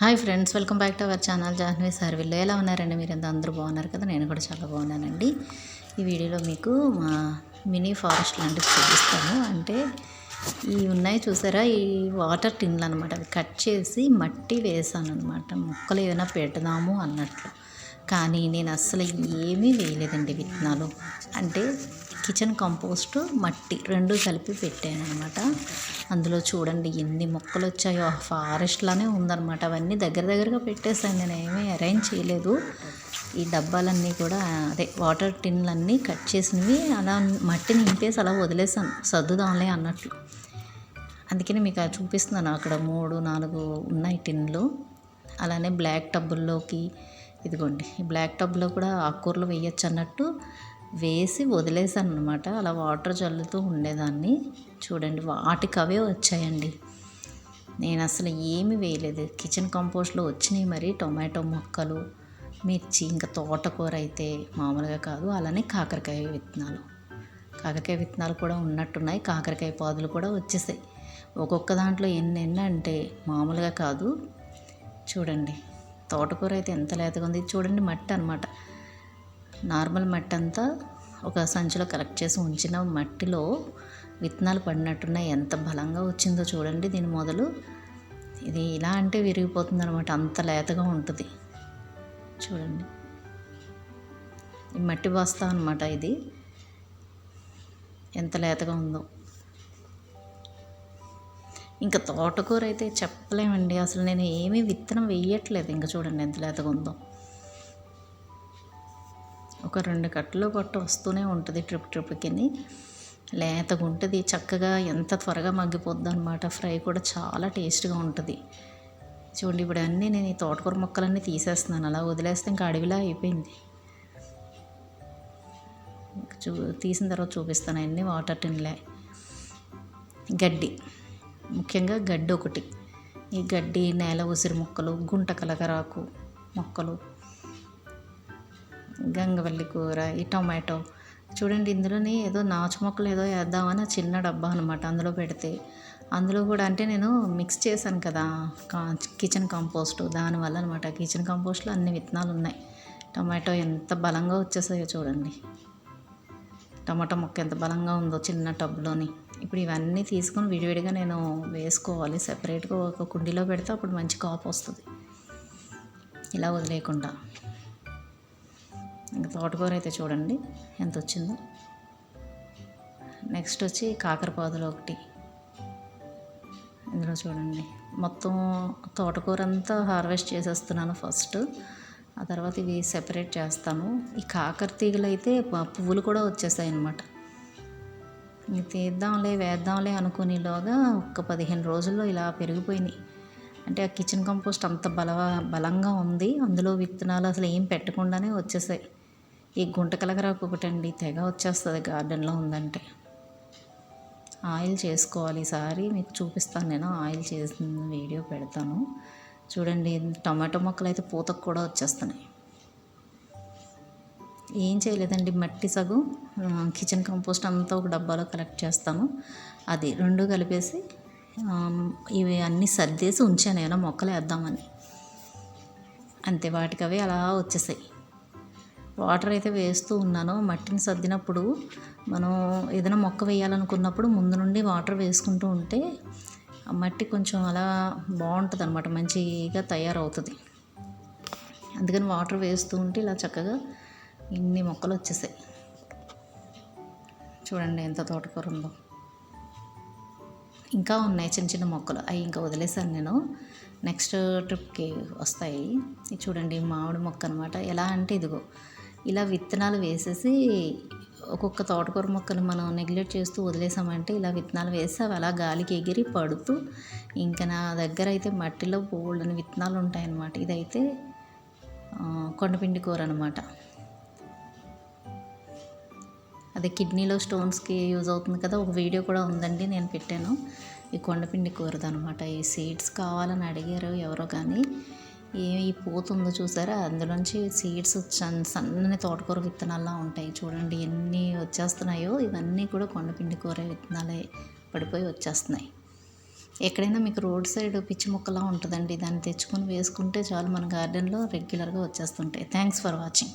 Hi friends welcome back to our channel Jahnavi సర్విల్ ఎలా ఉన్నారండి? మీరు ఎంత అందరూ బాగున్నారు కదా? నేను కూడా చాలా బాగున్నానండి. ఈ వీడియోలో మీకు మా మినీ ఫారెస్ట్ లాంటివి చూపిస్తాను. అంటే ఈ ఉన్నాయి చూసారా? ఈ వాటర్ టిన్లు అనమాట అవి కట్ చేసి మట్టి వేసాను అనమాట మొక్కలు ఏదైనా పెడదాము అన్నట్లు. కానీ నేను అస్సలు ఏమీ వేయలేదండి విత్తనాలు. అంటే కిచెన్ కంపోస్ట్ మట్టి రెండు కలిపి పెట్టాను అనమాట అందులో చూడండి ఎన్ని మొక్కలు వచ్చాయో ఫారెస్ట్లానే ఉందన్నమాట. అవన్నీ దగ్గర దగ్గరగా పెట్టేసాను నేను ఏమీ అరేంజ్ చేయలేదు. ఈ డబ్బాలన్నీ కూడా అదే వాటర్ టిన్లన్నీ కట్ చేసినవి అలా మట్టిని నింపేసి అలా వదిలేసాను సర్దుదాంలే అన్నట్లు. అందుకని మీకు అది చూపిస్తున్నాను. అక్కడ మూడు నాలుగు ఉన్నాయి టిన్లు. అలానే బ్లాక్ టబ్బుల్లోకి ఇదిగోండి ఈ బ్లాక్ టబ్లో కూడా ఆకుకూరలు వేయచ్చు అన్నట్టు వేసి వదిలేసాను అనమాట అలా వాటర్ చల్లుతూ ఉండేదాన్ని. చూడండి వాటికి అవే వచ్చాయండి. నేను అసలు ఏమి వేయలేదు. కిచెన్ కంపోస్ట్లో వచ్చినాయి మరి టొమాటో మొక్కలు మిర్చి ఇంకా తోటకూర అయితే మామూలుగా కాదు. అలానే కాకరకాయ విత్తనాలు. కాకరకాయ విత్తనాలు కూడా ఉన్నట్టున్నాయి. కాకరకాయ పాదులు కూడా వచ్చేసాయి. ఒక్కొక్క దాంట్లో ఎన్ని ఎన్ని అంటే మామూలుగా కాదు. చూడండి తోటకూర అయితే ఎంత లేతగా ఉంది? చూడండి మట్టి అనమాట నార్మల్ మట్టి అంతా ఒక సంచిలో కలెక్ట్ చేసి ఉంచిన మట్టిలో విత్తనాలు పడినట్టున్నాయి. ఎంత బలంగా వచ్చిందో చూడండి దీని మొదలు. ఇది ఇలా అంటే విరిగిపోతుంది అనమాట అంత లేతగా ఉంటుంది. చూడండి. ఈ మట్టి బస్తా అనమాట ఇది. ఎంత లేతగా ఉందో. ఇంకా తోటకూర అయితే చెప్పలేమండి. అసలు నేను ఏమీ విత్తనం వేయట్లేదు. ఇంకా చూడండి ఎంత లేతగా ఉందో. ఒక రెండు కట్టలు గొట్ట వస్తూనే ఉంటుంది ట్రిప్ ట్రిప్కి లేతగా ఉంటుంది. చక్కగా ఎంత త్వరగా మగ్గిపోద్ది అనమాట ఫ్రై కూడా చాలా టేస్ట్గా ఉంటుంది. చూడండి ఇప్పుడు అన్నీ నేను ఈ తోటకూర మొక్కలన్నీ తీసేస్తున్నాను. అలా వదిలేస్తే ఇంకా అడవిలా అయిపోయింది. చూ తీసిన తర్వాత చూపిస్తాను. అన్నీ వాటర్ టిన్లే. గడ్డి. ముఖ్యంగా గడ్డి ఒకటి. ఈ గడ్డి నేల ఉసిరి మొక్కలు గుంట కలగరాకు మొక్కలు గంగవల్లి కూర ఈ టొమాటో. చూడండి ఇందులోని ఏదో నాచు మొక్కలు ఏదో వేద్దామని చిన్న డబ్బా అనమాట అందులో పెడితే. అందులో కూడా అంటే నేను మిక్స్ చేశాను కదా కిచెన్ కంపోస్ట్. దానివల్ల అనమాట కిచెన్ కంపోస్ట్లో అన్ని విత్తనాలు ఉన్నాయి. టమాటో ఎంత బలంగా వచ్చేసాయో చూడండి. టమాటో మొక్క ఎంత బలంగా ఉందో చిన్న టబ్లోని. ఇప్పుడు ఇవన్నీ తీసుకొని విడివిడిగా నేను వేసుకోవాలి. సెపరేట్గా ఒక కుండీలో పెడితే అప్పుడు మంచి కాపు వస్తుంది. ఇలా వదిలేయకుండా. ఇంకా తోటకూర అయితే చూడండి ఎంత వచ్చిందో. నెక్స్ట్ వచ్చి కాకరపాదులు ఒకటి. ఇందులో చూడండి. మొత్తం తోటకూర అంతా హార్వెస్ట్ చేసేస్తున్నాను ఫస్ట్. ఆ తర్వాత ఇవి సెపరేట్ చేస్తాను. ఈ కాకర తీగలు అయితే పువ్వులు కూడా వచ్చేసాయి అన్నమాట తీద్దాంలే వేద్దాంలే అనుకునేలోగా ఒక పదిహేను రోజుల్లో ఇలా పెరిగిపోయినాయి అంటే ఆ కిచెన్ కంపోస్ట్ అంత బల బలంగా ఉంది. అందులో విత్తనాలు అసలు ఏం పెట్టకుండానే వచ్చేసాయి. ఈ గుంట కలగరాకు ఒకటండి తెగ వచ్చేస్తుంది గార్డెన్లో ఉందంటే. ఆయిల్ చేసుకోవాలి ఈసారి మీకు చూపిస్తాను నేను ఆయిల్ చేసిన వీడియో పెడతాను. చూడండి టమాటో మొక్కలు అయితే పూతకు కూడా వచ్చేస్తున్నాయి. ఏం చేయలేదండి మట్టి సగు కిచెన్ కంపోస్ట్ అంతా ఒక డబ్బాలో కలెక్ట్ చేస్తాను అది రెండు కలిపేసి ఇవి అన్నీ సర్దేసి ఉంచాను ఏమైనా మొక్కలు వేద్దామని. అంతే వాటికి అవి అలా వచ్చేసాయి. వాటర్ అయితే వేస్తూ ఉన్నాను. మట్టిని సర్దినప్పుడు మనం ఏదైనా మొక్క వేయాలనుకున్నప్పుడు ముందు నుండి వాటర్ వేసుకుంటూ ఉంటే ఆ మట్టి కొంచెం అలా బాగుంటుంది అనమాట మంచిగా తయారవుతుంది. అందుకని వాటర్ వేస్తూ ఉంటే ఇలా చక్కగా ఇన్ని మొక్కలు వచ్చేసాయి. చూడండి ఎంత తోటకూర ఉందో. ఇంకా ఉన్నాయి చిన్న చిన్న మొక్కలు. అవి ఇంకా వదిలేసాను నేను. నెక్స్ట్ ట్రిప్కి వస్తాయి. చూడండి మామిడి మొక్క అనమాట ఎలా అంటే ఇదిగో ఇలా విత్తనాలు వేసేసి ఒక్కొక్క తోటకూర మొక్కలు మనం నెగ్లెక్ట్ చేస్తూ వదిలేసామంటే ఇలా విత్తనాలు వేసి అవి అలా గాలికి ఎగిరి పడుతూ ఇంకా నా దగ్గర అయితే మట్టిలో బోల్డని విత్తనాలు ఉంటాయన్నమాట. ఇదైతే కొండపిండి కూర అనమాట అదే కిడ్నీలో స్టోన్స్కి యూజ్ అవుతుంది కదా ఒక వీడియో కూడా ఉందండి నేను పెట్టాను. ఈ కొండపిండి కూరదనమాట. ఈ సీడ్స్ కావాలని అడిగారు ఎవరో కానీ. ఏ ఈ పోతుందో చూసారా? అందులోంచి సీడ్స్ సన్నని తోటకూర విత్తనాల్లా ఉంటాయి. చూడండి ఎన్ని వచ్చేస్తున్నాయో. ఇవన్నీ కూడా కొండపిండి కూర విత్తనాలే పడిపోయి వచ్చేస్తున్నాయి. ఎక్కడైనా మీకు రోడ్ సైడ్ పిచ్చి మొక్కలా ఉంటుందండి. దాన్ని తెచ్చుకొని వేసుకుంటే చాలు మన గార్డెన్లో రెగ్యులర్గా వచ్చేస్తుంటాయి. Thanks for watching.